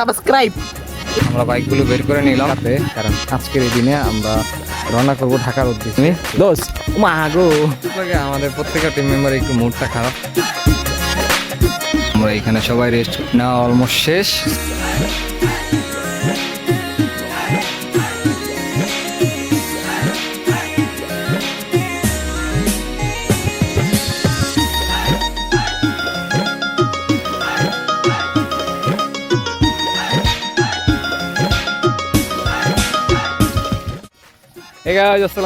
Subscribe. আমরা বাইকগুলো বের করে নিলাম হাতে কারণ আজকের এই দিনে আমরা রওনা করব ঢাকার উদ্দেশ্যে। দোষ মা গো। আমাদের প্রত্যেকটা টিম মেম্বার একটু মুডটা খারাপ। আমরা এখানে সবাই রেস্ট না অলমোস্ট শেষ।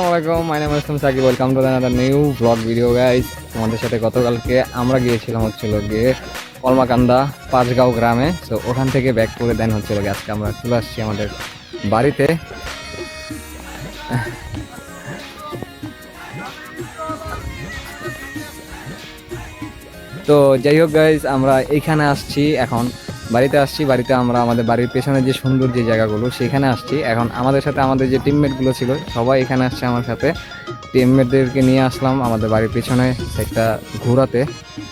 আলাইকুম। নিউ ভিডিও তোমাদের সাথে গতকালকে আমরা গিয়েছিলাম হচ্ছিল গিয়ে কলমাকান্দা পাঁচগাঁও গ্রামে। তো ওখান থেকে ব্যাক করে দেন হচ্ছিল গিয়ে আজকে আমরা চলে আসছি আমাদের বাড়িতে। তো, যাই হোক গাইজ আমরা এইখানে আসছি এখন। বাড়িতে আসছি, বাড়িতে আমরা আমাদের বাড়ির পেছনে যে সুন্দর যে জায়গাগুলো, সেখানে আসছি। এখন আমাদের সাথে আমাদের যে টিমমেটগুলো ছিল, সবাই এখানে আসছে আমার সাথে। টিমমেটদেরকে নিয়ে আসলাম আমাদের বাড়ির পেছনে একটা ঘোরাতে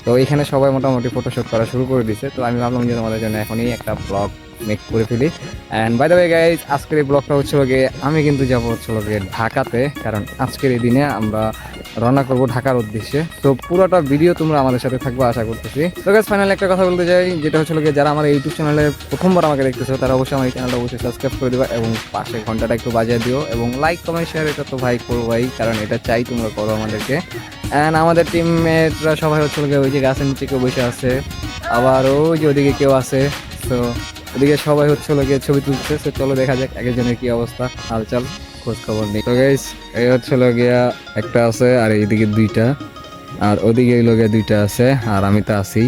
তো এখানে সবাই মোটামুটি ফটোশ্যুট করা শুরু করে দিছে। তো আমি ভাবলাম যে তোমাদের জন্য এখনই একটা ব্লগ মেক করে ফেলি। অ্যান্ড বাই দ্য গাইজ আজকের এই ব্লগটা হচ্ছিল গিয়ে, আমি কিন্তু যাব হচ্ছিল গিয়ে ঢাকাতে। কারণ আজকের এই দিনে আমরা রওনা করব ঢাকার উদ্দেশ্যে। তো পুরোটা ভিডিও তোমরা আমাদের সাথে থাকব, আশা করতেছি। তো গাইজ ফাইনাল একটা কথা বলতে চাই, যেটা হচ্ছিল যারা আমার ইউটিউব চ্যানেলে প্রথমবার আমাকে দেখতেছো, তারা অবশ্যই আমার এই চ্যানেলটা অবশ্যই সাবস্ক্রাইব করে দিবা এবং পাশে ঘন্টাটা একটু বাজিয়ে দিও এবং লাইক কমেন্ট শেয়ার এটা তো ভাই করবাই কারণ এটা চাই তোমরা করো আমাদেরকে। অ্যান্ড আমাদের টিমমেটরা সবাই হচ্ছিল ওই যে গাছের নিচে কেউ বসে আছে, আবার ওই যে ওদিকে কেউ আছে। তো ওদিকে সবাই হচ্ছিল গিয়ে ছবি তুলছে তো চলো দেখা যাক একজনের কি অবস্থা। হালচাল খোঁজ খবর নেই। তো গাইস এই হচ্ছিল গিয়া একটা আছে আর এইদিকে দুইটা। আর ওদিকে এই লগে দুইটা আছে আর আমি তো আছি।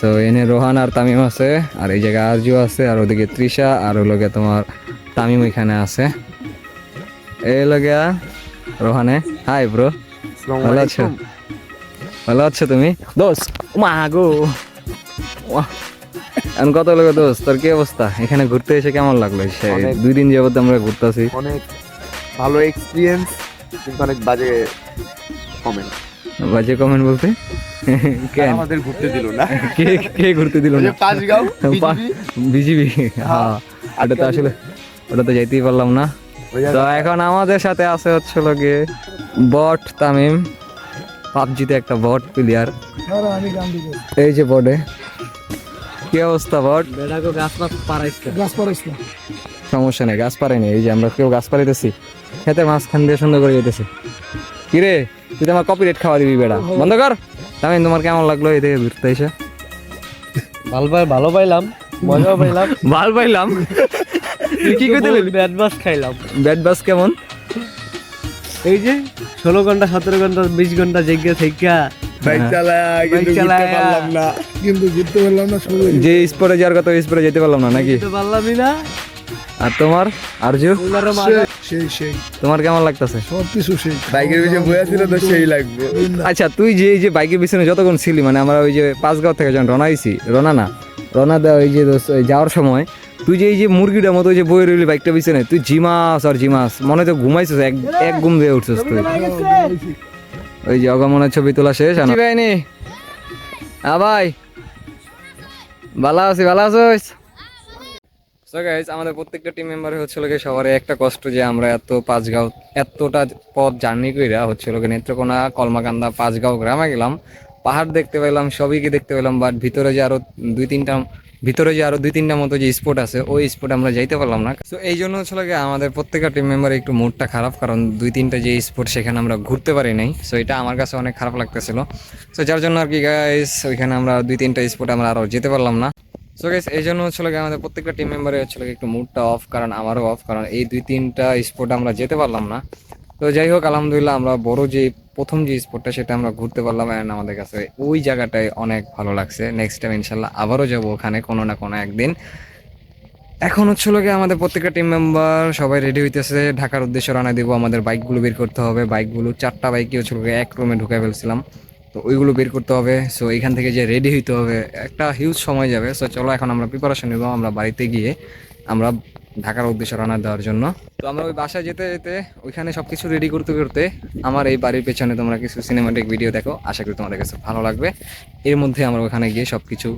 তো এনে রোহান আর তামিম আছে আর এই জায়গায় আরজু আছে আর ওদিকে তৃষা আর ওই লগে তোমার তামিম এখানে আছে। এই লগে রোহানে। হাই ব্রো ভালো আছো? ভালো আছো তুমি? দোস্ত মা গো। এখন কত লোক দোস্ত? তোর কি অবস্থা? এখানে ঘুরতে এসে কেমন লাগল? সে দুই দিন যাবত আমরা ঘুরতেছি। অনেক। ভালো এক্সপিরিয়েন্স কিন্তু অনেক বাজে কমেন্ট বাজে কমেন্ট বলতে? কেন? আমাদের ঘুরতে দিল না। কে কে ঘুরতে দিল না? পাঁচগাঁও বিজিবি। হ্যাঁ। ওটা তো আসলে ওটা তো যাইতেই পারলাম না। তো এখন আমাদের সাথে আছে হচ্ছিল গিয়ে বট তামিম পাবজিতে একটা বট প্লেয়ার এই যে বটে। কি অবস্থা বট? সমস্যা নেই গাছ পারেনি এই যে আমরা কেউ গাছ পাড়াইতেছি। খেতে মাঝখান দিয়ে সুন্দর করে যেতেছি। কিরে তুই তো আমার কপি রেট খাওয়া দিবি বেড়া। বন্ধ কর। তামিম তোমার কেমন লাগল এই থেকে ঘুরতে এসে? ভালো পাই ভালো পাইলাম মজাও পাইলাম। ভালো পাইলাম। তুই কি ব্যাট বাস খাইলাম। ব্যাট বাস কেমন? এই যে ষোলো ঘণ্টা সতেরো ঘণ্টা বিশ ঘণ্টা জেগে থেকে শুধু যে স্পোর্টে যাওয়ার কথা ওই স্পোর্টে যেতে পারলাম না নাকি? পারলামই না। আর তোমার? আরজু? সেই সেই। তোমার কেমন লাগতেছে? সব কিছু সেই। বাইকের পিছনে বয়ে ছিল তো সেই লাগবে। আচ্ছা তুই যে এই যে বাইকের পিছনে যতক্ষণ ছিলি মানে আমরা ওই যে পাঁচগাঁও থেকে যখন রওনা হয়েছি রওনা না রওনা দেওয়া ওই যে যাওয়ার সময় তুই যে এই যে মুরগিটার মতো ওই যে বয়ে রইলি বাইকটা পিছনে তুই জিমাস আর জিমাস মনে তো ঘুমাইছিস এক এক ঘুম দিয়ে উঠছিস তুই। ওই যে অগমনের ছবি তোলা শেষ আনা ভাইনি। আ ভাই। ভালো আছি ভালো আছিস? সো গাইজ আমাদের প্রত্যেকটা টিম মেম্বারে হচ্ছিল কি সবার একটা কষ্ট যে আমরা এত পাঁচগাঁও, এতটা পথ জার্নি কইরা হচ্ছিল কি নেত্রকোনা, কলমাকান্দা, পাঁচগাঁও গ্রামে গেলাম। পাহাড় দেখতে পেলাম সবইকে দেখতে পেলাম বাট ভিতরে যে আরও দুই তিনটা, ভিতরে যে আরও দুই তিনটা মতো যে স্পট আছে, ওই স্পট আমরা যাইতে পারলাম না। তো এই জন্য হচ্ছিল কি আমাদের প্রত্যেকটা টিম মেম্বার একটু মুডটা খারাপ, কারণ দুই তিনটা যে স্পট সেখানে আমরা ঘুরতে পারি নাই। সো এটা আমার কাছে অনেক খারাপ লাগতেছিল। সো যার জন্য আর কি গাইস ওইখানে আমরা দুই তিনটা স্পট আমরা আরও যেতে পারলাম না। সো গাইস এই জন্য হচ্ছিল কি আমাদের প্রত্যেকটা টিম মেম্বারের হচ্ছিল কি একটু মুডটা অফ কারণ আমারও অফ কারণ এই দুই তিনটা স্পট আমরা যেতে পারলাম না। তো যাই হোক, আলহামদুলিল্লাহ আমরা বড় যে প্রথম যে স্পটটা সেটা আমরা ঘুরতে পারলাম অ্যান্ড আমাদের কাছে ওই জায়গাটায় অনেক ভালো লাগছে। নেক্সট টাইম ইনশাল্লাহ আবারও যাব ওখানে কোনো না কোনো একদিন। এখন হচ্ছিল কি আমাদের প্রত্যেকটা টিম মেম্বার সবাই রেডি হইতেছে। ঢাকার উদ্দেশ্যে রওনা দিব। আমাদের বাইকগুলো বের করতে হবে। বাইকগুলো চারটা বাইকই হচ্ছিল গিয়ে এক রুমে ঢুকে ফেলছিলাম। তো ওইগুলো বের করতে হবে। সো এখান থেকে যে রেডি হইতে হবে, একটা হিউজ সময় যাবে। সো চলো এখন আমরা প্রিপারেশন নিব, আমরা বাড়িতে গিয়ে আমরা ঢাকার উদ্দেশ্যে রান্না দেওয়ার জন্য। তো আমরা ওই বাসায় যেতে যেতে ওইখানে সব কিছু রেডি করতে করতে আমার এই বাড়ির পেছনে তোমরা কিছু সিনেমাটিক ভিডিও দেখো। আশা করি তোমাদের কাছে ভালো লাগবে। এর মধ্যে আমরা ওখানে গিয়ে সব কিছু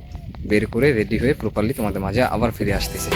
বের করে রেডি হয়ে প্রপারলি তোমাদের মাঝে আবার ফিরে আসতেছি।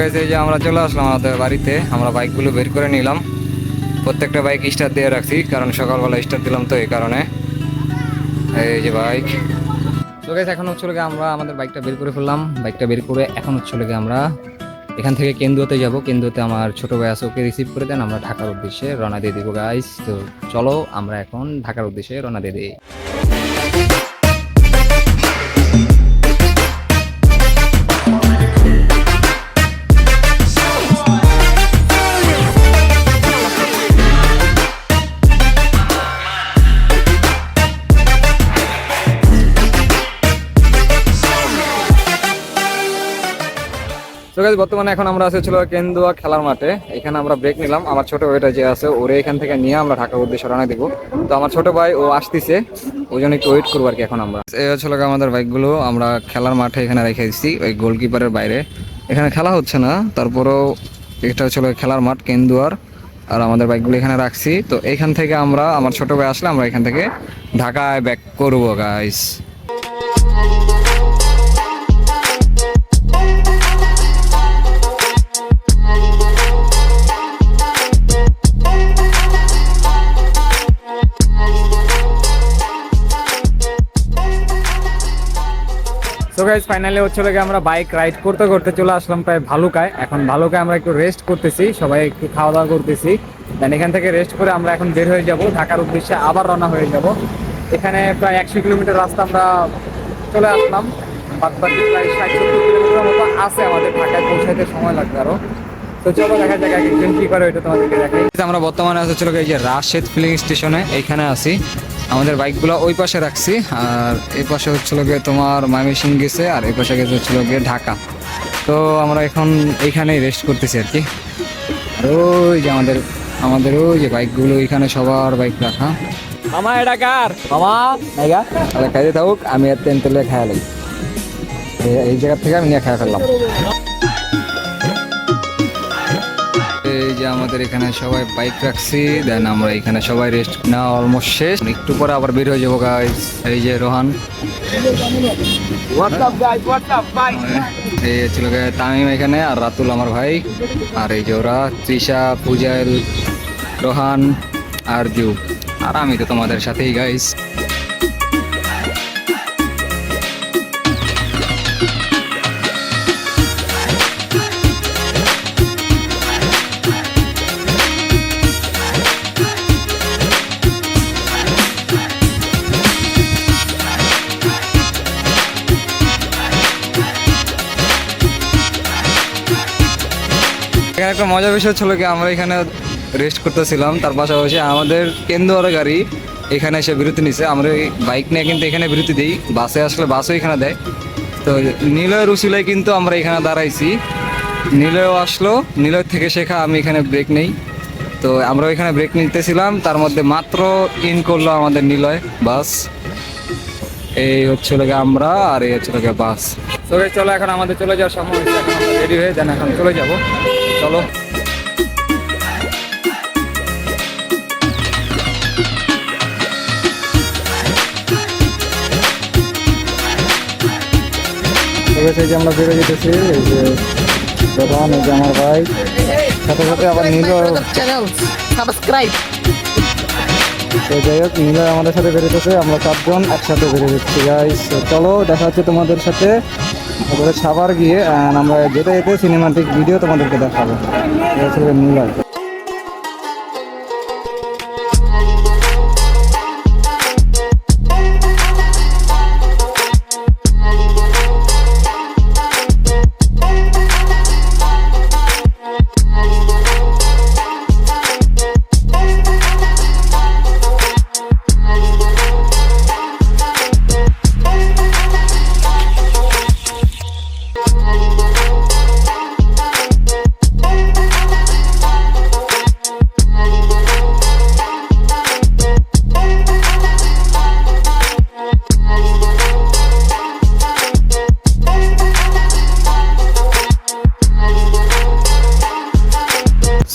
Guys, এই যে আমরা চলে আসলাম আমাদের বাড়িতে। আমরা বাইকগুলো বের করে নিলাম। প্রত্যেকটা বাইক স্টার্ট দিয়ে রাখছি কারণ সকালবেলা স্টার্ট দিলাম তো এই কারণে। এই যে বাইক। তো গাইস এখন হচ্ছে গিয়ে আমরা আমাদের বাইকটা বের করে ফেললাম। বাইকটা বের করে এখন হচ্ছে গিয়ে আমরা এখান থেকে কেন্দ্রতে যাব। কেন্দ্রতে আমার ছোট ভাই আছে ওকে রিসিভ করে দেন আমরা ঢাকার উদ্দেশ্যে রওনা দিয়ে দিব গাইস তো চলো আমরা এখন ঢাকার উদ্দেশ্যে রওনা দিয়ে দিই। তো গাইস বর্তমানে এখন আমরা ছিল কেন্দুয়া খেলার মাঠে। এখানে আমরা ব্রেক নিলাম। আমার ছোট ভাইটা যে আছে, ওরে এখান থেকে নিয়ে আমরা ঢাকার উদ্দেশ্যে রওনা দিব। তো আমার ছোট ভাই, ও আসতেছে। ওই জন্য একটু ওয়েট করব আর কি এখন আমরা। এই হচ্ছে গিয়ে আমাদের বাইকগুলো। আমরা খেলার মাঠে এখানে রেখে দিচ্ছি ওই গোলকিপারের বাইরে। এখানে খেলা হচ্ছে না। তারপরেও এটা হচ্ছে খেলার মাঠ, কেন্দুয়ার। আর আমাদের বাইকগুলো এখানে রাখছি। তো এখান থেকে আমরা, আমার ছোট ভাই আসলে আমরা এখান থেকে ঢাকায় ব্যাক করব গাইস তো গাইজ ফাইনালি হচ্ছে গিয়ে আমরা বাইক রাইড করতে করতে চলে আসলাম প্রায় ভালুকায়। এখন ভালুকায় আমরা একটু রেস্ট করতেছি, সবাই একটু খাওয়া দাওয়া করতেছি। দেন এখান থেকে রেস্ট করে আমরা এখন বের হয়ে যাব, ঢাকার উদ্দেশ্যে আবার রওনা হয়ে যাব। এখানে প্রায় একশো কিলোমিটার রাস্তা আমরা চলে আসলাম। বাদ বাকি প্রায় ষাট, সত্তর কিলোমিটার মতো আছে আমাদের, ঢাকায় পৌঁছাইতে সময় লাগবে আরও। তো চলো দেখা যাক এক একজন কি করে ওইটা তোমাদেরকে দেখাই। আমরা বর্তমানে আছে ছিল এই যে রাশেদ ফিলিং স্টেশনে এইখানে আছি। আমাদের বাইকগুলো ওই পাশে রাখছি আর এই পাশে হচ্ছিল গিয়ে তোমার ময়মনসিং গেছে আর এই পাশে গেছে হচ্ছিল গিয়ে ঢাকা। তো আমরা এখন এইখানেই রেস্ট করতেছি আর কি। আর ওই যে আমাদের আমাদের ওই যে বাইকগুলো এখানে সবার বাইক রাখা। মামা এটা কার? মামা নাইগা খাইতে থাকুক আমি আর তেন তেলে খাওয়া লাগি এই- জায়গা থেকে আমি নিয়ে খাওয়া ফেললাম। এই যে আমাদের এখানে সবাই বাইক রাখছি দেন আমরা এখানে সবাই রেস্ট না অলমোস্ট শেষ। একটু পরে আবার বের হয়ে যাব গাইস এই যে রোহান। এই ছিল গিয়ে তামিম এখানে আর রাতুল আমার ভাই। আর এই যে ওরা তৃষা পূজাইল রোহান আর জু আর আমি তো তোমাদের সাথেই গাইস একটা মজার বিষয় ছিল কি, আমরা এখানে রেস্ট করতেছিলাম। তার পাশাপাশি আমাদের কেন্দ্র গাড়ি এখানে এসে বিরতি নিছে। আমরা বাইক নিয়ে কিন্তু এখানে বিরতি দিই। বাসে আসলে বাসও এখানে দেয়। তো নিলয় রুসিলায় কিন্তু আমরা এখানে দাঁড়াইছি। নিলয়ও আসলো। নিলয় থেকে শেখা আমি এখানে ব্রেক নেই। তো আমরা এখানে ব্রেক নিতেছিলাম। তার মধ্যে মাত্র ইন করল আমাদের নিলয় বাস। এই হচ্ছে লোকে আমরা আর এই হচ্ছে লোকে বাস। তো চলো এখন আমাদের চলে যাওয়ার সময় হয়েছে। এখন রেডি হয়ে দেন এখন চলে যাব। চলো। ঠিক আছে এই যে আমরা বেরো যেতেছি যে প্রধান যে আমার ভাই সাথে সাথে আবার নীল সাবস্ক্রাইব তো যাই হোক নীল আমাদের সাথে বেরোতেছে আমরা চারজন একসাথে বেরিয়ে যাচ্ছি। গাইস চলো দেখা হচ্ছে তোমাদের সাথে। তারপরে গিয়ে আমরা যেতে যেতে সিনেমাটিক ভিডিও তোমাদেরকে দেখাবো। মূল হচ্ছে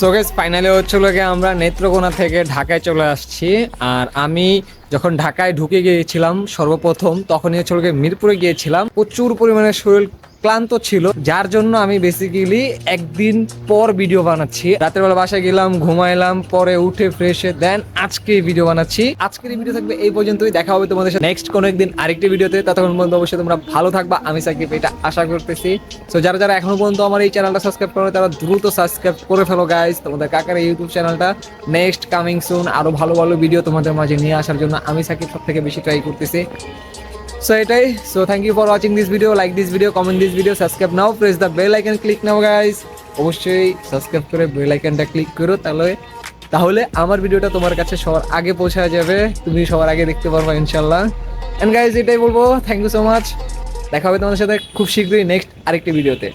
সো গেস ফাইনালি হচ্ছিল আমরা নেত্রকোনা থেকে ঢাকায় চলে আসছি। আর আমি যখন ঢাকায় ঢুকে গিয়েছিলাম সর্বপ্রথম, তখনই হচ্ছে গিয়ে মিরপুরে গিয়েছিলাম। প্রচুর পরিমাণে শরীর ক্লান্ত ছিল। যার জন্য আমি বেসিক্যালি একদিন পর ভিডিও বানাচ্ছি। রাতের বেলা বাসায় গেলাম, ঘুমাইলাম, পরে উঠে ফ্রেশ দেন আজকে ভিডিও বানাচ্ছি। আজকের ভিডিও থাকবে এই পর্যন্তই, দেখা হবে তোমাদের সাথে নেক্সট কোনো একদিন আরেকটি ভিডিওতে ততক্ষণ পর্যন্ত অবশ্যই তোমরা ভালো থাকবা, আমি সাকিব, এটা আশা করতেছি। সো যারা যারা এখনও পর্যন্ত আমার এই চ্যানেলটা সাবস্ক্রাইব করে তারা দ্রুত সাবস্ক্রাইব করে ফেলো গাইস তোমাদের কাকার ইউটিউব চ্যানেলটা নেক্সট কামিং সুন আরও ভালো ভালো ভিডিও তোমাদের মাঝে নিয়ে আসার জন্য আমি সাকিব সব থেকে বেশি ট্রাই করতেছি। সো এটাই। So thank you for watching this video like this video comment this video subscribe now press the bell icon click now guys অবশ্যই সাবস্ক্রাইব করে বেল আইকনটা ক্লিক করো, তাহলে তাহলে আমার ভিডিওটা তোমার কাছে সবার আগে পৌঁছা যাবে। তুমি সবার আগে দেখতে পারবে ইনশাল্লাহ এন্ড গাইজ এটাই বলব। থ্যাংক ইউ সো মাচ দেখা হবে তোমাদের সাথে খুব শীঘ্রই নেক্সট আরেকটি ভিডিওতে